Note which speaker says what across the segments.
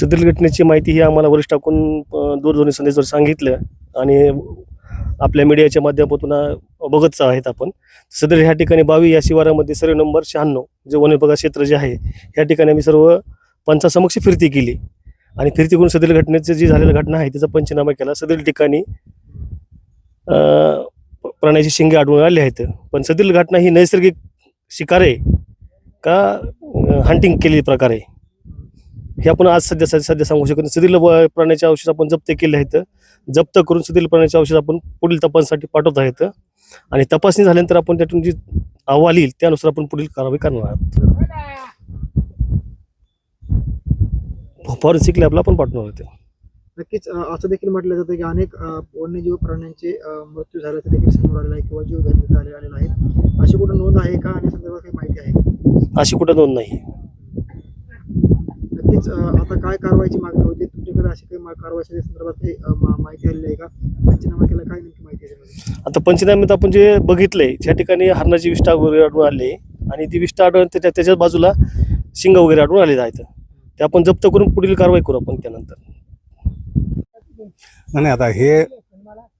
Speaker 1: सदरील घटनेची माहिती ही आम्हाला वरिष्ठ टाकून दूरध्वनी संदेशवर सांगितलं आणि आपल्या मीडियाच्या माध्यमातून बघत बघतच आहेत आपण. सदर ह्या ठिकाणी बावी या शिवारामध्ये सर्व नंबर शहाण्णव जे वन विभागा क्षेत्र जे आहे ह्या ठिकाणी आम्ही सर्व पंचासमक्ष फिरती केली. आणि फिरती करून सदरील घटनेची जी झालेली घटना आहे त्याचा पंचनामा केला. सदरील ठिकाणी प्राण्याची शिंगे आढळून आले आहेत. पण सदरील घटना ही नैसर्गिक शिकार आहे का हंटिंग केलेली प्रकार? आहे हे आपण आज सध्या सध्या सांगू शकत नाही. सदरील व- प्राण्याचे अवशेष आपण जप्त केले आहेत. जप्त करून सदरील प्राण्याचे अवशेष आपण पुढील तपासण्यासाठी पाठवत आहेत. आणि तपासणी झाल्यानंतर आपण त्यातून जी अहवाल येईल त्यानुसार आपण पुढील कारवाई करणार आहोत. फॉरेन्सिक लॅबला पण पाठवणार होते
Speaker 2: नक्कीच असं देखील म्हटलं जातं की अनेक वन्यजीव प्राण्यांचे मृत्यू झाल्याचं देखील समोर आलेलं आहे किंवा जीव आले आलेला आहे. अशी कुठं नोंद आहे का? आणि संदर्भात काही माहिती आहे
Speaker 1: अशी कुठं नोंद नाही.
Speaker 2: नक्कीच आता काय कारवाईची मागणी होती? तुमच्याकडे अशी काही मा- कारवाईच्या संदर्भात माहिती आलेली आहे का? पंचनामा केला काय नेमकी माहिती आहे?
Speaker 1: आता पंचनाम्यात आपण जे बघितलंय त्या ठिकाणी हरणाची विष्ठा वगैरे आढळून आले आणि ती विष्ठा आढळून त्याच्या त्याच्याच बाजूला शिंग वगैरे आढळून आलेले आहेत. ते आपण जप्त करून पुढील कारवाई करू आपण त्यानंतर.
Speaker 3: नाही, आता हे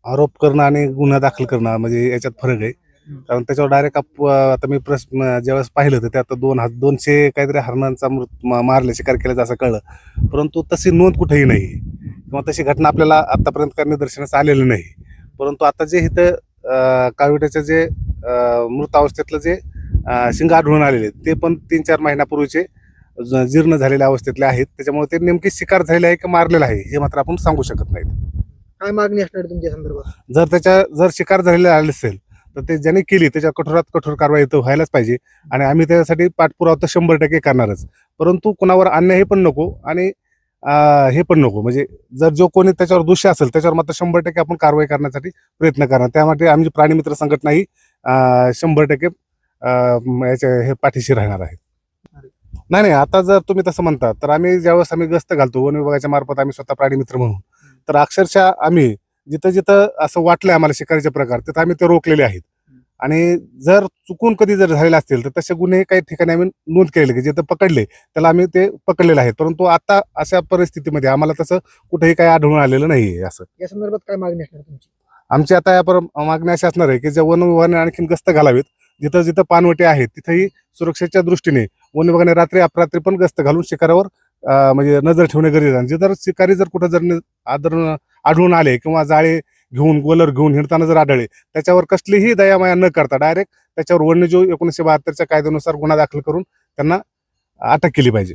Speaker 3: आरोप करणं आणि गुन्हा दाखल करणं म्हणजे याच्यात फरक आहे. कारण त्याच्यावर डायरेक्ट आता मी प्रस म- ज्यावेळेस पाहिलं होतं त्यात दोन हात दोनशे काहीतरी हरणांचा मृत म- मारले शिकार केल्याचं असं कळलं. परंतु तशी नोंद कुठेही नाही. किंवा तशी घटना आपल्याला आतापर्यंत काही निदर्शनास आलेली नाही. परंतु आता जे इथं काळविट्याचं जे मृत अवस्थेतलं जे शिंग आढळून आलेले ते पण तीन चार महिन्यापूर्वीचे जीर्ण झालेल्या अवस्थेतले आहेत. त्याच्यामुळे ते नेमकी शिकार झालेले आहे की मारलेलं आहे हे मात्र आपण सांगू शकत नाही
Speaker 2: काय मागणी असणार तुमच्या संदर्भात?
Speaker 3: जर त्याच्या जर शिकार झालेले आले असेल तर ते ज्यांनी केली त्याच्या कठोरात कठोर कारवाई तर व्हायलाच पाहिजे. आणि आम्ही त्यासाठी पाठपुरावा तर शंभर टक्के करणारच. परंतु कुणावर अन्याय हे पण नको आणि हे पण नको. म्हणजे जर जो कोणी त्याच्यावर दोषी असेल त्याच्यावर मात्र शंभर टक्के आपण कारवाई करण्यासाठी प्रयत्न करणार. त्यामध्ये आमची प्राणीमित्र संघटना ही शंभर टक्के याच्या हे पाठीशी राहणार आहे. नाही नाही आता जर तुम्ही तसं म्हणता तर आम्ही ज्यावेळेस आम्ही गस्त घालतो वन विभागाच्या मार्फत आम्ही स्वतः प्राणीमित्र म्हणून तर अक्षरशः आम्ही जिथं जिथं असं वाटलंय आम्हाला शिकारीचे प्रकार तिथं आम्ही ते रोखलेले आहेत. आणि जर चुकून कधी जर झालेले असतील तर तसे गुन्हे काही ठिकाणी आम्ही नोंद केलेले की जिथं पकडले त्याला आम्ही ते पकडलेले आहेत. परंतु आता अशा परिस्थितीमध्ये आम्हाला तसं कुठेही काही आढळून आलेलं नाहीये असं.
Speaker 2: या संदर्भात काय मागणी असणार तुमची?
Speaker 3: आमची आता या पर मागणी अशी असणार आहे की ज्या वन विभागाने आणखीन गस्त घालावीत जिथं जिथं पानवटे आहेत तिथंही सुरक्षेच्या दृष्टीने वन विभागाने रात्री अपरात्री पण गस्त घालून शिकारावर म्हणजे नजर ठेवणे गरजेचं आहे. जर शिकारी जर कुठं जर आदर आढळून आले किंवा जाळे घेऊन गोलर घेऊन हिंडताना जर आढळले त्याच्यावर कसलीही दयामाया न करता डायरेक्ट त्याच्यावर वन्यजीव एकोणीसशे बहात्तरच्या कायद्यानुसार गुन्हा दाखल करून त्यांना अटक केली पाहिजे.